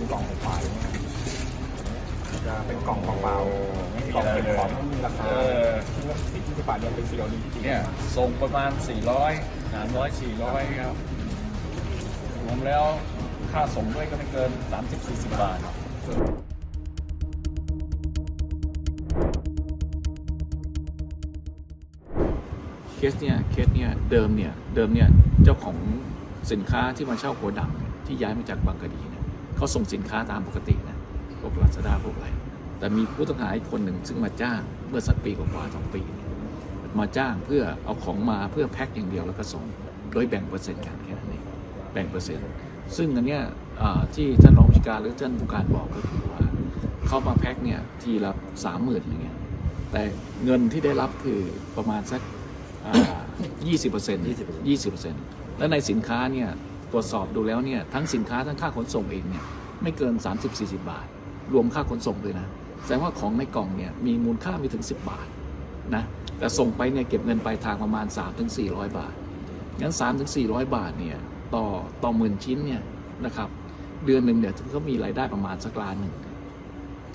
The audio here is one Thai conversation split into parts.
เป็นกล่องของฝ่ายนะครับจะเป็นกล่องเปล่าๆไม่มีกล่องอะไรเป็นเลยของไม่มีราคาเออซึ่งว่าสิบยี่สิบบาทเนี่ยเป็นซีโอดีจริงๆเนี่ยส่งประมาณ 400 300 400 ครับ รวมแล้วค่าส่งด้วยก็ไม่เกิน 30-40 บาท เคสเนี่ยเคสเนี่ยเดิมเนี่ยเดิมเนี่ยเจ้าของสินค้าที่มาเช่าโกดังเนี่ยที่ย้ายมาจากบางกะดีเนี่ย เขาส่งสินค้าตามปกตินะพวกลาซาด้าพวกอะไรแต่มีผู้ต้องหาอีกคนหนึ่งซึ่งมาจ้างเมื่อสักปีกว่าสองปีมาจ้างเพื่อเอาของมาเพื่อแพ็คอย่างเดียวแล้วก็ส่ง โดยแบ่งเปอร์เซ็นต์กันแค่นั้นเองแบ่งเปอร์เซ็นต์ ซึ่งอันเนี้ยที่ท่านรองผู้การหรือท่านผู้การบอกก็คือว่าเขามาแพ็คเนี่ยทีละสามหมื่นอย่างเงี้ยแต่เงินที่ได้รับคือประมาณสักยี่สิบเปอร์เซ็นต์ยี่สิบเปอร์เซ็นต์และในสินค้าเนี่ย ตรวจสอบดูแล้วเนี่ยทั้งสินค้าทั้งค่าขนส่งเองเนี่ยไม่เกิน 30-40 บาท รวมค่าขนส่งด้วยนะแสดงว่าของในกล่องเนี่ยมีมูลค่าไม่ถึง 10 บาทนะแต่ส่งไปเนี่ยเก็บเงินปลายทางประมาณ 3-400 บาทงั้น 3-400 บาทเนี่ยต่อต่อหมื่นชิ้นเนี่ยนะครับเดือนหนึ่งเนี่ยเขามีรายได้ประมาณสักล้านหนึ่ง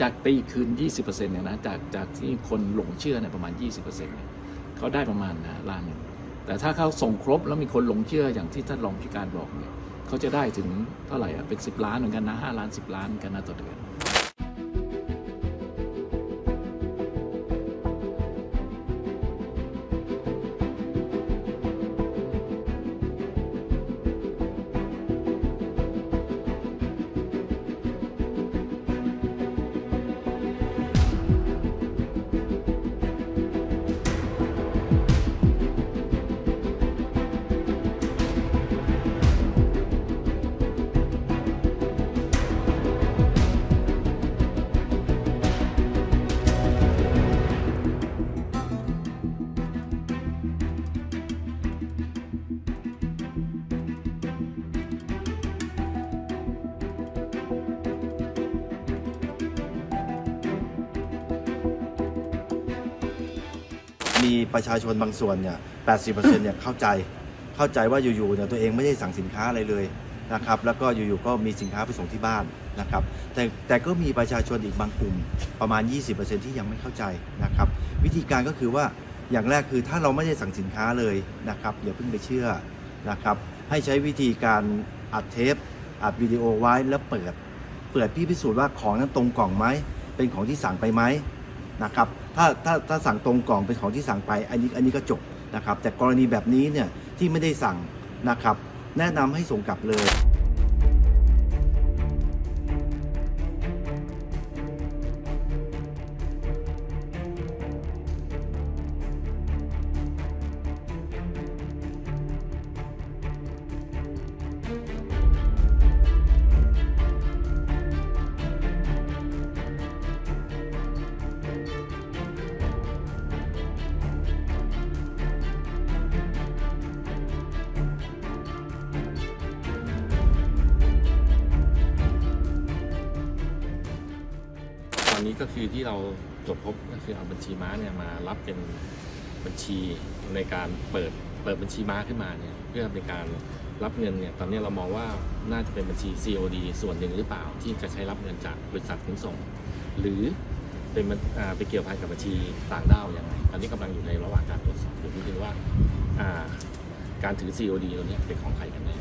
จากตีคืน 20%เนี่ยนะจากจากที่คนหลงเชื่อเนี่ยประมาณ 20%เนี่ยเขาได้ประมาณนะล้านหนึ่ง แต่ถ้าเขาส่งครบแล้วมีคนหลงเชื่ออย่างที่ท่านรองผู้การบอกเนี่ยเขาจะได้ถึงเท่าไหร่อะเป็น 10 ล้านเหมือนกันนะ5ล้าน 10 ล้านเหมือนกันนะต่อเดือน มีประชาชนบางส่วนเนี่ย80%เนี่ยเข้าใจเข้าใจว่าอยู่ๆเนี่ยตัวเองไม่ได้สั่งสินค้าอะไรเลยนะครับแล้วก็อยู่ๆก็มีสินค้าไปส่งที่บ้านนะครับแต่แต่ก็มีประชาชนอีกบางกลุ่มประมาณ 20%ที่ยังไม่เข้าใจนะครับวิธีการก็คือว่าอย่างแรกคือถ้าเราไม่ได้สั่งสินค้าเลยนะครับอย่าเพิ่งไปเชื่อนะครับให้ใช้วิธีการอัดเทปอัดวิดีโอไว้แล้วเปิด เปิดพี่พิสูจน์ว่าของนั้นตรงกล่องไหมเป็นของที่สั่งไปไหม นะครับถ้าถ้าถ้าสั่งตรงกล่องเป็นของที่สั่งไป อันนี้อันนี้ก็จบนะครับ แต่กรณีแบบนี้เนี่ยที่ไม่ได้สั่งนะครับ แนะนำให้ส่งกลับเลย นี้ก็คือที่เราตรวจพบก็คือเอาบัญชีม้าเนี่ยมารับเป็นบัญชีในการเปิดเปิดบัญชีม้าขึ้นมาเนี่ยเพื่อในการรับเงินเนี่ยตอนนี้เรามองว่าน่าจะเป็นบัญชี COD ส่วนหนึ่งหรือเปล่าที่จะใช้รับเงินจากบริษัทขนส่ง หรือเป็นไปเกี่ยวพันกับบัญชีต่างด้าวย่างไรตอนนี้กำลังอยู่ในระหว่างการตรวจสอบอยู่นิดนึงว่าการถือ COD ตัวนี้เป็นของใครกันแน่